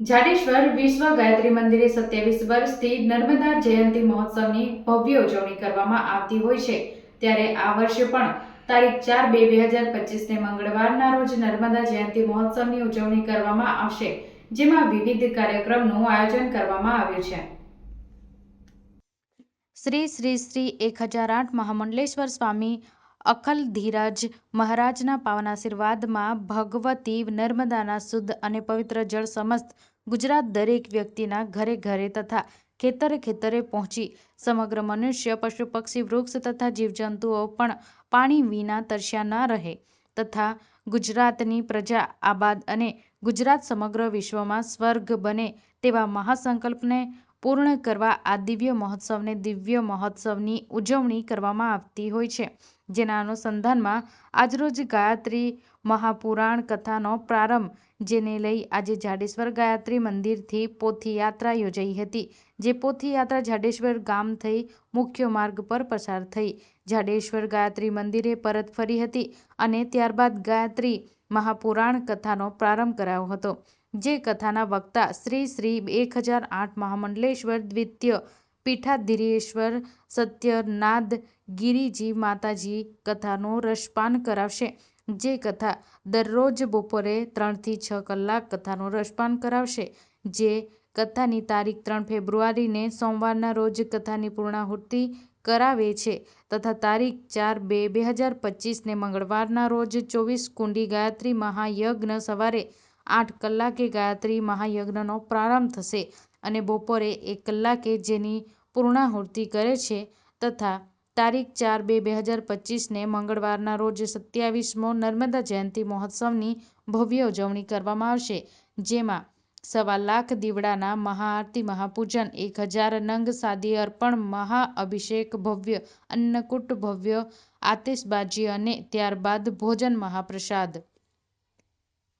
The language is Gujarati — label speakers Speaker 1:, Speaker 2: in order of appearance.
Speaker 1: જાડેશ્વર વિશ્વ ગાયત્રી મંદિરે સત્યાવીસ વર્ષથી નર્મદા જયંતિ મહોત્સવની ભવ્ય ઉજવણી કરવામાં આવતી હોય છે. ત્યારે આ વર્ષે પણ તારીખ ચાર બે બે હજાર પચીસને મંગળવારના રોજ નર્મદા જયંતિ મહોત્સવની ઉજવણી કરવામાં આવશે, જેમાં વિવિધ કાર્યક્રમનું આયોજન કરવામાં આવ્યું છે.
Speaker 2: શ્રી શ્રી શ્રી એક હજાર આઠ મહામંડલેશ્વર સ્વામી અખલ ધીરજ મહારાજના પાવન આશીર્વાદમાં ભગવતી નર્મદાના શુદ્ધ અને પવિત્ર જળ સમસ્ત ગુજરાત દરેક વ્યક્તિના ઘરે ઘરે તથા ખેતરે ખેતરે પહોંચી. સમગ્ર મનુષ્ય, પશુ, પક્ષી, વૃક્ષ તથા જીવજંતુઓ પણ પાણી વિના તરસ્યા ન રહે તથા ગુજરાતની પ્રજા આબાદ અને ગુજરાત સમગ્ર વિશ્વમાં સ્વર્ગ બને તેવા મહાસંકલ્પને પૂર્ણ કરવા આ દિવ્ય મહોત્સવને દિવ્ય મહોત્સવની ઉજવણી કરવામાં આવતી હોય છે. જેના અનુસંધાનમાં આજરોજ ગાયત્રી મહાપુરાણ કથાનો પ્રારંભ, જેને લઈ આજે જાડેશ્વર ગાયત્રી મંદિરથી પોથીયાત્રા યોજાઈ હતી, જે પોથીયાત્રા જાડેશ્વર ગામ થઈ મુખ્ય માર્ગ પર પસાર થઈ. જાડેશ્વર ગાયત્રી મંદિરે પરત ફરી હતી અને ત્યારબાદ ગાયત્રી મહાપુરાણ કથાનો પ્રારંભ કરાયો હતો. જે કથાના વક્તા શ્રી શ્રી એક હજાર આઠ મહામંડલેશ્વર દ્વિતીય પીઠાધીરેશ્વર સત્યનાદ ગિરિજી માતાજી કથાનું રસપાન કરાવશે. જે કથા દરરોજ બપોરે ત્રણથી છ કલાક કથાનું રસપાન કરાવશે. જે કથાની તારીખ ત્રણ ફેબ્રુઆરીને સોમવારના રોજ કથાની પૂર્ણાહુતિ કરાવે છે તથા તારીખ ચાર બે બે હજાર પચીસને મંગળવારના રોજ ચોવીસ કુંડી ગાયત્રી મહાયજ્ઞ સવારે આઠ કલાકે ગાયત્રી મહાયજ્ઞનો પ્રારંભ થશે અને બપોરે એક કલાકે જેની પૂર્ણાહુતિ કરે છે તથા તારીખ ચાર બે બે હજાર પચીસને મંગળવારના રોજ સત્યાવીસમો નર્મદા જયંતિ મહોત્સવની ભવ્ય ઉજવણી કરવામાં આવશે, જેમાં સવા લાખ દીવડાના મહાઆરતી મહાપૂજન, એક હજાર નંગ સાદી અર્પણ, મહાઅભિષેક ભવ્ય, અન્નકૂટ ભવ્ય, આતિશબાજી અને ત્યારબાદ ભોજન મહાપ્રસાદ.